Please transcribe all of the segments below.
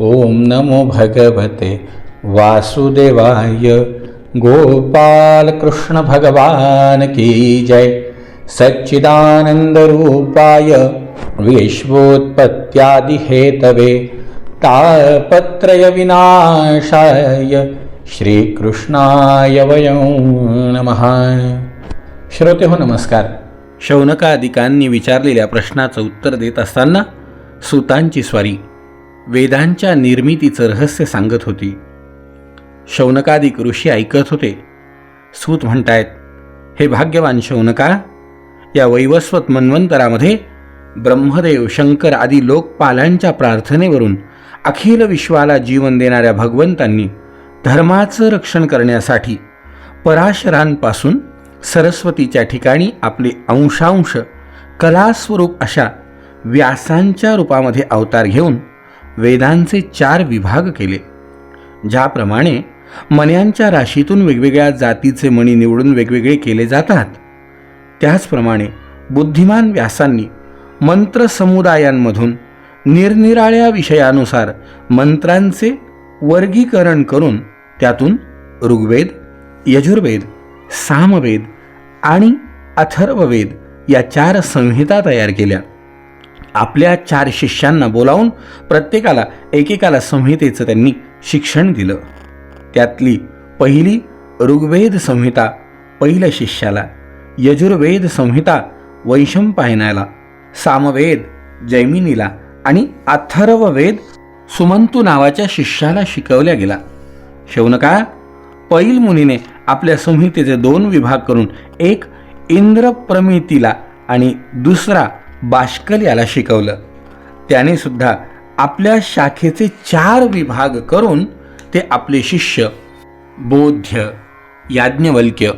ओम नमो भगवते वासुदेवाय। गोपाल कृष्ण भगवान की जय। सच्चिदानंद रूपाय विश्वोत्पत्त्यादिहेतवे। तापत्रय विनाशाय श्रीकृष्णाय वयं नमः। श्रोते हो नमस्कार। शौनकादिकांनी विचारलेल्या प्रश्नाचं उत्तर देत असताना सुतांची स्वारी वेदांच्या निर्मितीचं रहस्य सांगत होती. शौनकादिक ऋषी ऐकत होते. सूत म्हणतायत हे भाग्यवान शौनका या वैवस्वत मन्वंतरामध्ये ब्रह्मदेव शंकर आदी लोकपालांच्या प्रार्थनेवरून अखिल विश्वाला जीवन देणाऱ्या भगवंतांनी धर्माचं रक्षण करण्यासाठी पराशरांपासून सरस्वतीच्या ठिकाणी आपले अंशांश कलास्वरूप अशा व्यासांच्या रूपामध्ये अवतार घेऊन वेदांचे चार विभाग केले ज्याप्रमाणे मण्यांच्या राशीतून वेगवेगळ्या जातीचे मणी निवडून वेगवेगळे केले जातात. त्याचप्रमाणे बुद्धिमान व्यासांनी मंत्र समुदायांमधून निरनिराळ्या विषयानुसार मंत्रांचे वर्गीकरण करून त्यातून ऋग्वेद यजुर्वेद सामवेद आणि अथर्ववेद या चार संहिता तयार केल्या. आपल्या चार शिष्यांना बोलावून प्रत्येकाला एकेकाला संहितेचं त्यांनी शिक्षण दिलं. त्यातली पहिली ऋग्वेद संहिता पहिल्या शिष्याला यजुर्वेद संहिता वैशंपायनाला सामवेद जैमिनीला आणि अथर्ववेद सुमंतू नावाच्या शिष्याला शिकवल्या गेला. शौनका पैल मुनीने आपल्या संहितेचे दोन विभाग करून एक इंद्रप्रमितीला आणि दुसरा बाष्कल याला शिकवलं. त्याने सुद्धा आपल्या शाखेचे चार विभाग करून ते आपले शिष्य बोध्य याज्ञवल्क्य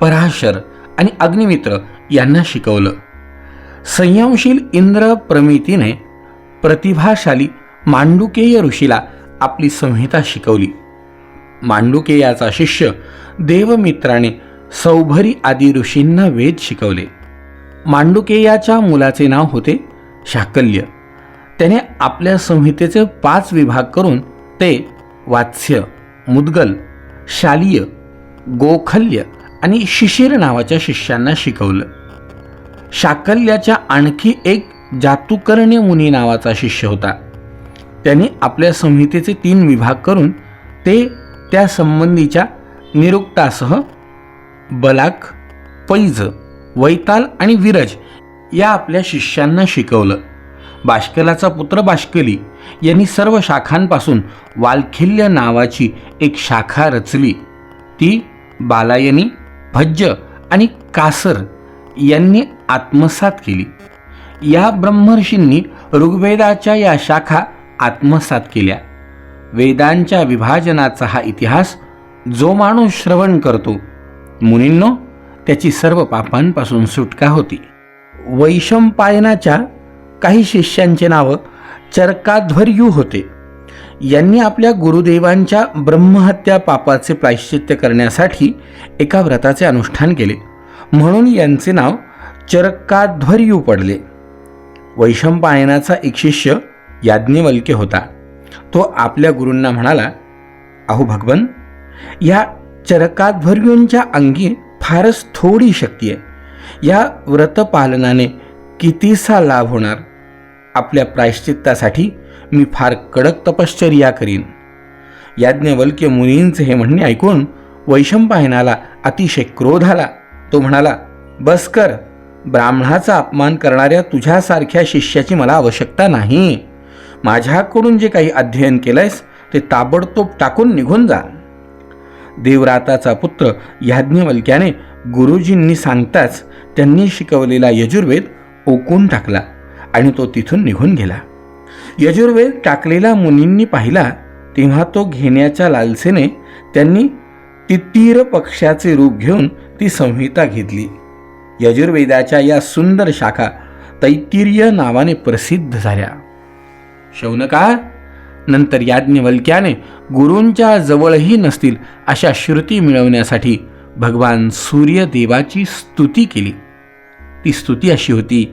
पराशर आणि अग्निमित्र यांना शिकवलं. संयमशील इंद्र प्रमितीने प्रतिभाशाली मांडुकेय ऋषीला आपली संहिता शिकवली. मांडुकेयाचा शिष्य देवमित्राने सौभरी आदी ऋषींना वेद शिकवले. मांडुकेयाच्या मुलाचे नाव होते शाकल्य. त्याने आपल्या संहितेचे पाच विभाग करून ते वात्स्य मुद्गल शालीय गोखल्य आणि शिशिर नावाच्या शिष्यांना शिकवलं. शाकल्याच्या आणखी एक जातुकर्ण्य मुनी नावाचा शिष्य होता. त्याने आपल्या संहितेचे तीन विभाग करून ते त्या संबंधीच्या निरुक्तासह बलाक पैज वैताल आणि विरज या आपल्या शिष्यांना शिकवलं. बाष्कलाचा पुत्र बाष्कली यांनी सर्व शाखांपासून वालखिल्य नावाची एक शाखा रचली. ती बालायनी भज्य आणि कासर यांनी आत्मसात केली. या ब्रह्मर्षींनी ऋग्वेदाच्या या शाखा आत्मसात केल्या. वेदांच्या विभाजनाचा हा इतिहास जो माणूस श्रवण करतो. मुनींनो त्याची सर्व पापांपासून सुटका होती. वैशंपायनाच्या काही शिष्यांचे नावं चरकाध्वर्यू होते. यांनी आपल्या गुरुदेवांच्या ब्रह्महत्या पापाचे प्रायश्चित्य करण्यासाठी एका व्रताचे अनुष्ठान केले. म्हणून यांचे नाव चरकाध्वर्यू पडले. वैशंपायनाचा एक शिष्य याज्ञवल्क्य होता. तो आपल्या गुरूंना म्हणाला अहो भगवन या चरकाध्वर्यूंच्या अंगी फारच थोडी शक्ती आहे. या व्रतपालनाने कितीसा लाभ होणार? आपल्या प्रायश्चित्तासाठी मी फार कडक तपश्चर्या करीन. याज्ञवल्क्य मुनींचे हे म्हणणे ऐकून वैशंपायनाला अतिशय क्रोध आला. तो म्हणाला बस कर. ब्राह्मणाचा अपमान करणाऱ्या तुझ्यासारख्या शिष्याची मला आवश्यकता नाही. माझ्याकडून जे काही अध्ययन केलंयस ते ताबडतोब टाकून निघून जा. देवराताचा पुत्र याज्ञवल्क्याने गुरुजींनी सांगताच त्यांनी शिकवलेला यजुर्वेद ओकून टाकला आणि तो तिथून निघून गेला. यजुर्वेद टाकलेला मुनींनी पाहिला तेव्हा तो घेण्याच्या लालसेने त्यांनी तितीर पक्षाचे रूप घेऊन ती संहिता घेतली. यजुर्वेदाच्या या सुंदर शाखा तैतिर्य नावाने प्रसिद्ध झाल्या. शौनका नंतर याज्ञवल्क्याने गुरूंच्या जवळही नसतील अशा श्रुती मिळवण्यासाठी भगवान सूर्यदेवाची स्तुती केली. ती स्तुती अशी होती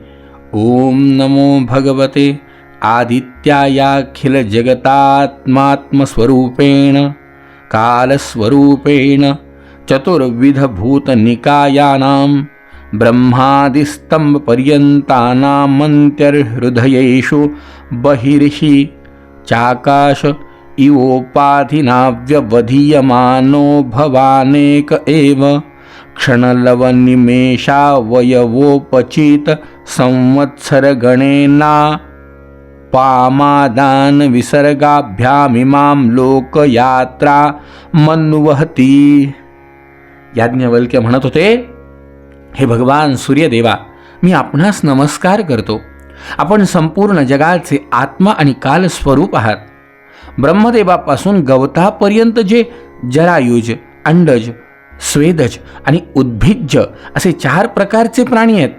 ओम नमो भगवते आदित्यायाखिल जगतात्मात्मस्वरूपेण कालस्वरूपेण चतुर्विधभूतनिकायानां ब्रह्मादिस्तम्भपर्यन्तानामन्त्यर्हृदयेषु बहिर्षि चाकाश इवोपाधिनाव्यवधीयमानो भवानेक एव। क्षणलवनिमेषावयवोपचित संवत्सरगणेना। पामादान विसर्गाभ्यामिमां लोकयात्रा मन्वहती। याज्ञवल्क्य म्हणत होते हे भगवान सूर्यदेवा मी आपणास नमस्कार करतो. आपण संपूर्ण जगाचे आत्मा आणि काल स्वरूप आहात. ब्रह्मदेवापासून गवतापर्यंत जे जरायुज अंडज स्वेदज आणि उद्भिज्ज असे चार प्रकारचे प्राणी आहेत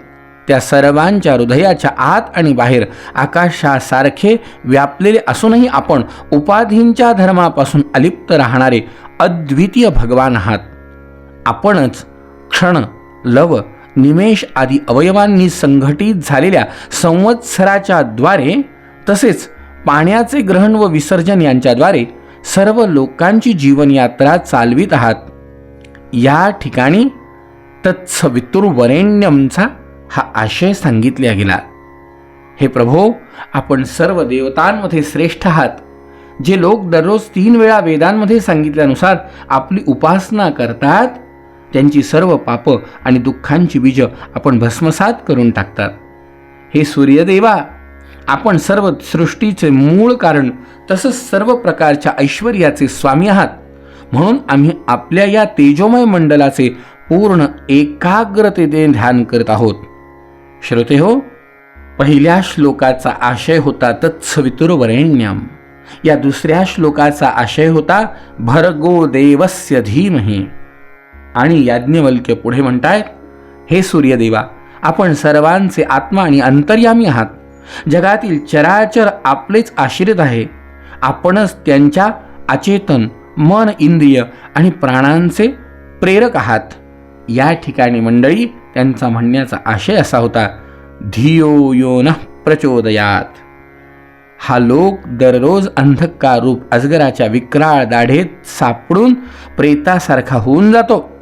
त्या सर्वांच्या हृदयाच्या आत आणि बाहेर आकाशासारखे व्यापलेले असूनही आपण उपाधींच्या धर्मापासून अलिप्त राहणारे अद्वितीय भगवान आहात. आपणच क्षण लव निमेष आदी अवयवांनी संघटित झालेल्या संवत्सराच्या द्वारे तसेच पाण्याचे ग्रहण व विसर्जन यांच्याद्वारे सर्व लोकांची जीवनयात्रा चालवित आहात. या ठिकाणी तत्सवितुर्वरेण्यमचा हा आशय सांगितला गेला. हे प्रभो आपण सर्व देवतांमध्ये श्रेष्ठ आहात. जे लोक दररोज तीन वेळा वेदांमध्ये सांगितल्यानुसार आपली उपासना करतात त्यांची सर्व पापं आणि दुःखांची बीज आपण भस्मसात करून टाकतात. हे सूर्यदेवा आपण सर्व सृष्टीचे मूळ कारण तसंच सर्व प्रकारच्या ऐश्वर्याचे स्वामी आहात. म्हणून आम्ही आपल्या या तेजोमय मंडलाचे पूर्ण एकाग्रतेने ध्यान करत आहोत. श्रोते हो पहिल्या श्लोकाचा आशय होता तत्सवितुर्वरेण्यम. या दुसऱ्या श्लोकाचा आशय होता भरगो देवस्य धीमही. आणि याज्ञवल्क्य पुढे म्हणतायत हे सूर्यदेवा आपण सर्वांचे आत्मा आणि अंतर्यामी आहात. जगातील चराचर आपलेच आश्रित आहे. आपणच त्यांच्या अचेतन मन इंद्रिय आणि प्राणांचे प्रेरक आहात. या ठिकाणी मंडळी त्यांचा म्हणण्याचा आशय असा होता धियो यो न प्रचोदयात. हा लोक दररोज अंधकार रूप अजगराच्या विक्राळ दाढेत सापडून प्रेतासारखा होऊन जातो.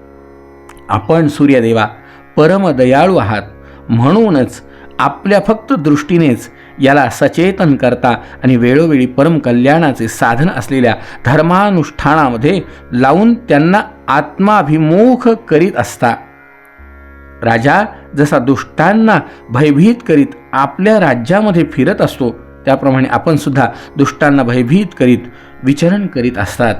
आपण सूर्यदेवा परमदयाळू आहात. म्हणूनच आपल्या फक्त दृष्टीनेच याला सचेतन करता आणि वेळोवेळी परम कल्याणाचे साधन असलेल्या धर्मानुष्ठानामध्ये लावून त्यांना आत्माभिमुख करीत असता. राजा जसा दुष्टांना भयभीत करीत आपल्या राज्यामध्ये फिरत असतो त्याप्रमाणे आपण सुद्धा दुष्टांना भयभीत करीत विचरण करीत असतात.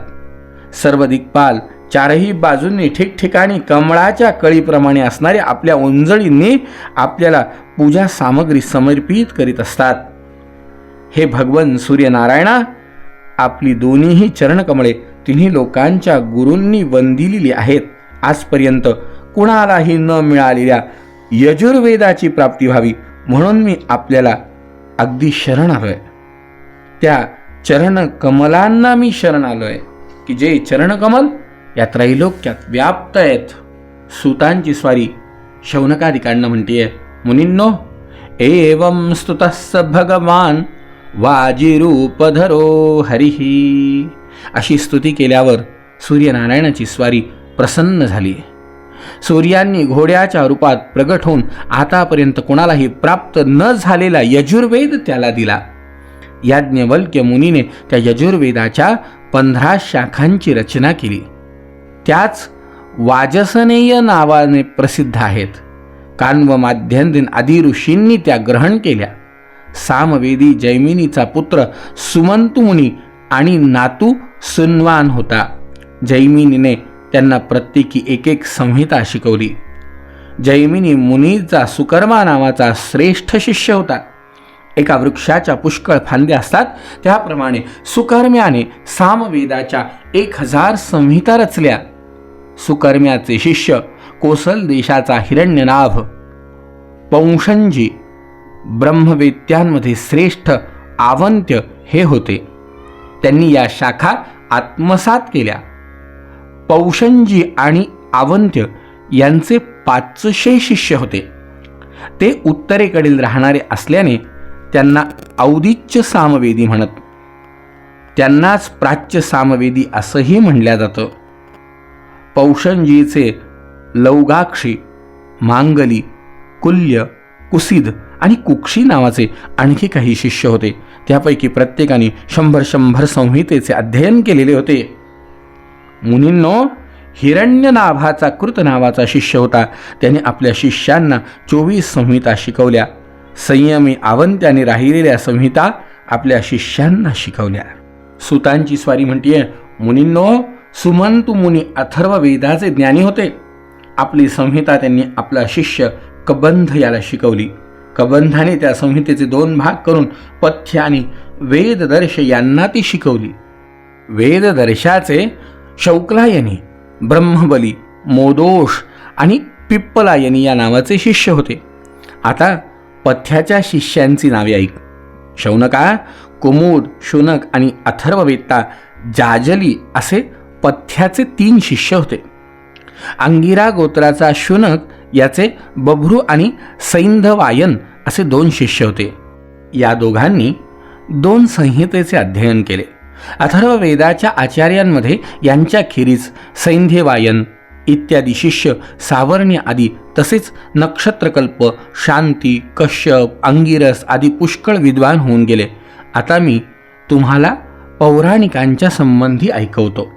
सर्व दिग्पाल चारही बाजूंनी ठिकठिकाणी कमळाच्या कळीप्रमाणे असणाऱ्या आपल्या उंजळींनी आपल्याला पूजा सामग्री समर्पित करीत असतात. हे भगवन सूर्यनारायणा आपली दोन्हीही चरणकमळे तिन्ही लोकांच्या गुरूंनी वंदिलेली आहेत. आजपर्यंत कुणालाही न मिळालेल्या यजुर्वेदाची प्राप्ती व्हावी म्हणून मी आपल्याला अगदी शरण आलोय त्या चरणकमलांना मी शरण आलोय की जे चरणकमल या त्रैलोक्यात व्याप्त आहेत. सुतांची स्वारी शौनकाधिकांना म्हणतीये. मुनींनो एवं स्तुतस्स भगवान वाजिरूपधरो हरिही अशी स्तुती केल्यावर सूर्यनारायणाची स्वारी प्रसन्न झाली. सूर्यांनी घोड्याच्या रूपात प्रगट होऊन आतापर्यंत कोणालाही प्राप्त न झालेला यजुर्वेद त्याला दिला. याज्ञवल्क्य मुनीने त्या यजुर्वेदाच्या पंधरा शाखांची रचना केली. त्याच वाजसनेय नावाने प्रसिद्ध आहेत. कान्व माध्यंदिन आदी ऋषींनी त्या ग्रहण केल्या. सामवेदी जैमिनीचा पुत्र सुमंतुमुनी आणि नातू सुन्वान होता. जैमिनीने त्यांना प्रत्येकी एक एक संहिता शिकवली. जैमिनी मुनीचा सुकर्मा नावाचा श्रेष्ठ शिष्य होता. एका वृक्षाच्या पुष्कळ फांद्या असतात. त्याप्रमाणे सुकर्म्याने सामवेदाच्या एक हजार संहिता रचल्या. सुकर्म्याचे शिष्य कोसल देशाचा हिरण्यनाभ. पौंशंजी ब्रह्मवेत्यांमध्ये श्रेष्ठ आवंत्य हे होते. त्यांनी या शाखा आत्मसात केल्या. पौषंजी आणि आवंत्य यांचे पाचशे शिष्य होते. ते उत्तरेकडील राहणारे असल्याने त्यांना औदिच्य सामवेदी म्हणत. त्यांनाच प्राच्य सामवेदी असंही म्हणल्या जातं. पौषंजीचे लौगाक्षी मांगली कुल्य कुसिद आणि कुक्षी नावाचे आणखी काही शिष्य होते. त्यापैकी प्रत्येकाने शंभर शंभर संहितेचे अध्ययन केलेले होते. मुनींनो हिरण्यनाभाचा कृत नावाचा शिष्य होता. त्याने आपल्या शिष्यांना चोवीस संहिता शिकवल्या. संयमी आवंत्याने राहिलेल्या संहिता आपल्या शिष्यांना शिकवल्या. सुतांची स्वारी म्हणतीये मुनींनो सुमंतु मुनी अथर्व वेदाचे ज्ञानी होते. आपली संहिता त्यांनी आपला शिष्य कबंध याला शिकवली. कबंधाने त्या संहितेचे दोन भाग करून पथ्य आणि वेददर्श यांना ती शिकवली. वेददर्शाचे शौकलायनी ब्रह्मबली मोदोष आणि पिप्पलायनी या नावाचे शिष्य होते. आता पथ्याच्या शिष्यांची नावे ऐक. शौनका कुमुद शुनक आणि अथर्ववेत्ता जाजली असे पथ्याचे तीन शिष्य होते. अंगिरा गोत्राचा शुनक याचे बभ्रू आणि सैंधवायन असे दोन शिष्य होते. या दोघांनी दोन संहितेचे अध्ययन केले. अथर्व वेदाच्या आचार्यांमध्ये यांच्याखेरीज सैंध्यवायन इत्यादी शिष्य सावर्ण्य आदी तसेच नक्षत्रकल्प शांती कश्यप अंगिरस आदी पुष्कळ विद्वान होऊन गेले. आता मी तुम्हाला पौराणिकांच्या संबंधी ऐकवतो.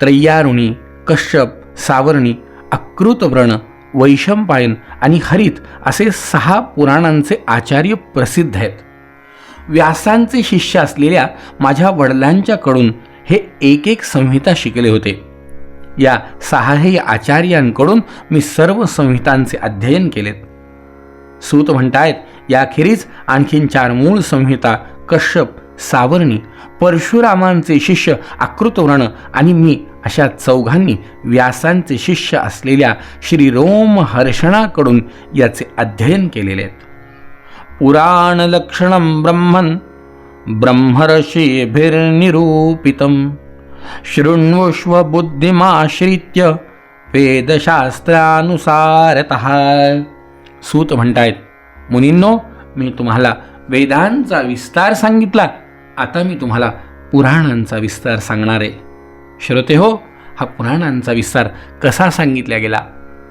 त्रय्यारुणी कश्यप सावर्णी अकृतव्रण वैशंपायन आणि हरित असे सहा पुराणांचे आचार्य प्रसिद्ध आहेत. व्यासांचे शिष्य असलेल्या माझ्या वडिलांच्याकडून हे एक एक संहिता शिकले होते. या सहाही आचार्यांकडून मी सर्व संहितांचे अध्ययन केलेत. सूत म्हणतायत याखेरीज आणखीन चार मूळ संहिता कश्यप सावर्णी परशुरामांचे शिष्य आकृतवर्ण आणि मी अशा चौघांनी व्यासांचे शिष्य असलेल्या श्री रोम हर्षणाकडून याचे अध्ययन केलेले आहेत. पुराणलक्षणं ब्रह्मन ब्रह्मर्षिभिर्निरूपितं शृण्वष्व बुद्धिमाश्रित्य वेदशास्त्रानुसारतः. सूत म्हणतायत मुनींनो मी तुम्हाला वेदांचा विस्तार सांगितला आता मी तुम्हाला पुराणांचा विस्तार सांगणार आहे. श्रोते हो हा पुराणांचा विस्तार कसा सांगितला गेला?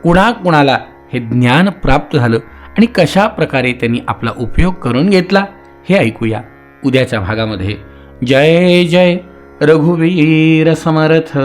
कुणाकुणाला हे ज्ञान प्राप्त झालं आणि कशा प्रकारे त्यांनी आपला उपयोग करून घेतला हे ऐकूया. उद्याच्या भागामध्ये. जय जय. रघुवीर समर्थ.